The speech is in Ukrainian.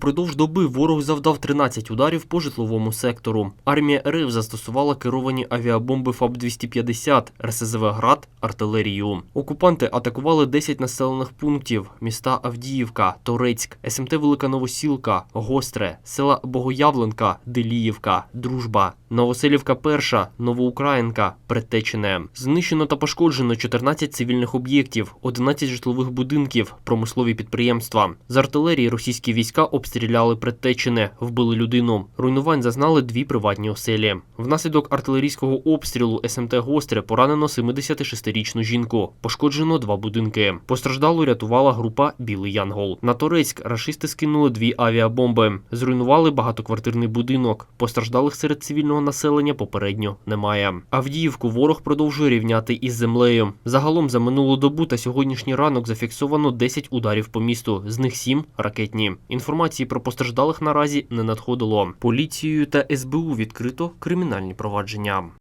Упродовж доби ворог завдав 13 ударів по житловому сектору. Армія РФ застосувала керовані авіабомби ФАБ-250, РСЗВ «Град», артилерію. Окупанти атакували 10 населених пунктів – міста Авдіївка, Торецьк, СМТ Велика Новосілка, Гостре, села Богоявленка, Деліївка, Дружба, Новоселівка Перша, Новоукраїнка, Предтечене. Знищено та пошкоджено 14 цивільних об'єктів, 11 житлових будинків, промислові підприємства. З артилерії російські війська обстріляли Предтечене, вбили людину. Руйнувань зазнали дві приватні оселі. Внаслідок артилерійського обстрілу СМТ Гостре поранено 76-річну жінку. Пошкоджено два будинки. Постраждалу рятувала група Білий Янгол. На Торецьк рашисти скинули дві авіабомби. Зруйнували багатоквартирний будинок. Постраждалих серед цивільного населення попередньо немає. Авдіївку ворог продовжує рівняти із землею. Загалом за минулу добу та сьогоднішній ранок зафіксовано 10 ударів по місту, з них 7 ракетні. Інформації про постраждалих наразі не надходило. Поліцією та СБУ відкрито кримінальні провадження.